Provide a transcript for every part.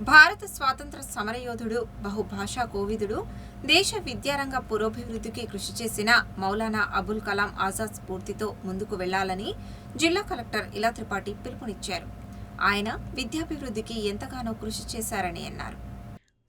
భారత స్వాతంత్ర సమరయోధుడు బహుభాషా కోవిదుడు దేశ విద్యారంగ పురోభివృద్ధికి కృషి చేసిన మౌలానా అబుల్ కలాం ఆజాద్ స్ఫూర్తితో ముందుకు వెళ్ళాలని జిల్లా కలెక్టర్ ఇలా త్రిపాఠి పిలుపునిచ్చారు. ఆయన విద్యాభివృద్ధికి ఎంతగానో కృషి చేశారని అన్నారు.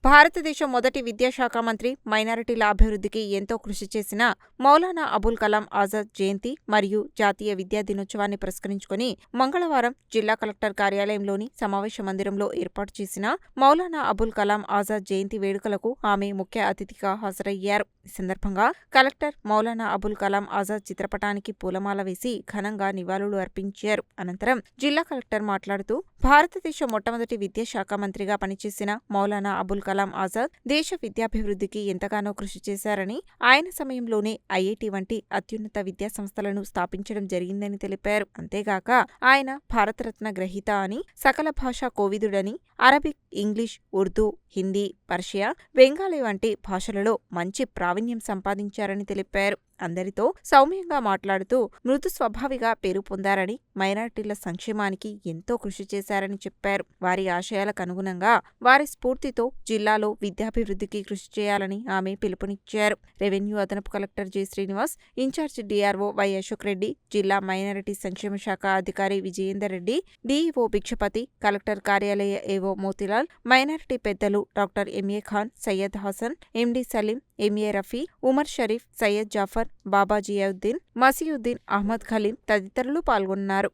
భారతదేశ మొదటి విద్యాశాఖ మంత్రి మైనారిటీల అభివృద్ధికి ఎంతో కృషి చేసిన మౌలానా అబుల్ కలాం ఆజాద్ జయంతి మరియు జాతీయ విద్యా దినోత్సవాన్ని పురస్కరించుకుని మంగళవారం జిల్లా కలెక్టర్ కార్యాలయంలోని సమావేశ మందిరంలో ఏర్పాటు చేసిన మౌలానా అబుల్ కలాం ఆజాద్ జయంతి వేడుకలకు ఆమె ముఖ్య అతిథిగా హాజరయ్యారు. ఈ సందర్భంగా కలెక్టర్ మౌలానా అబుల్ కలాం ఆజాద్ చిత్రపటానికి పూలమాల వేసి ఘనంగా నివాళులు అర్పించారు. అనంతరం జిల్లా కలెక్టర్ మాట్లాడుతూ భారతదేశ మొట్టమొదటి విద్యాశాఖ మంత్రిగా పనిచేసిన మౌలానా అబుల్ కలాం ఆజాద్ దేశ విద్యాభివృద్ధికి ఎంతగానో కృషి చేశారని ఆయన సమయంలోనే ఐఐటి వంటి అత్యున్నత విద్యా సంస్థలను స్థాపించడం జరిగిందని తెలిపారు. అంతేగాక ఆయన భారతరత్న గ్రహీత అని సకల భాషా కోవిదుడని Arabic English Urdu Hindi Persia Bengali వంటి భాషలలో మంచి ప్రావీణ్యం సంపాదించారని తెలిపారు అందరితో సౌమ్యంగా మాట్లాడుతూ మృదు స్వభావిగా పేరు పొందారని మైనారిటీల సంక్షేమానికి ఎంతో కృషి చేశారని చెప్పారు. వారి ఆశయాలకు అనుగుణంగా వారి స్ఫూర్తితో జిల్లాలో విద్యాభివృద్ధికి కృషి చేయాలని ఆమె పిలుపునిచ్చారు. రెవెన్యూ అదనపు collector G. Srinivas incharge DRO Y Ashok Reddy జిల్లా మైనారిటీ సంక్షేమ శాఖ అధికారి విజయేందర్ రెడ్డి డిఈఓ భిక్షపతి కలెక్టర్ కార్యాలయ ఏవో మోతిలాల్ మైనారిటీ పెద్దలు doctor MA Khan Syed Hasan MD Salim MA Rafi Umar Sharif Syed Jafar Baba Ziauddin Masiuddin Ahmed Khaleem తదితరులు పాల్గొన్నారు.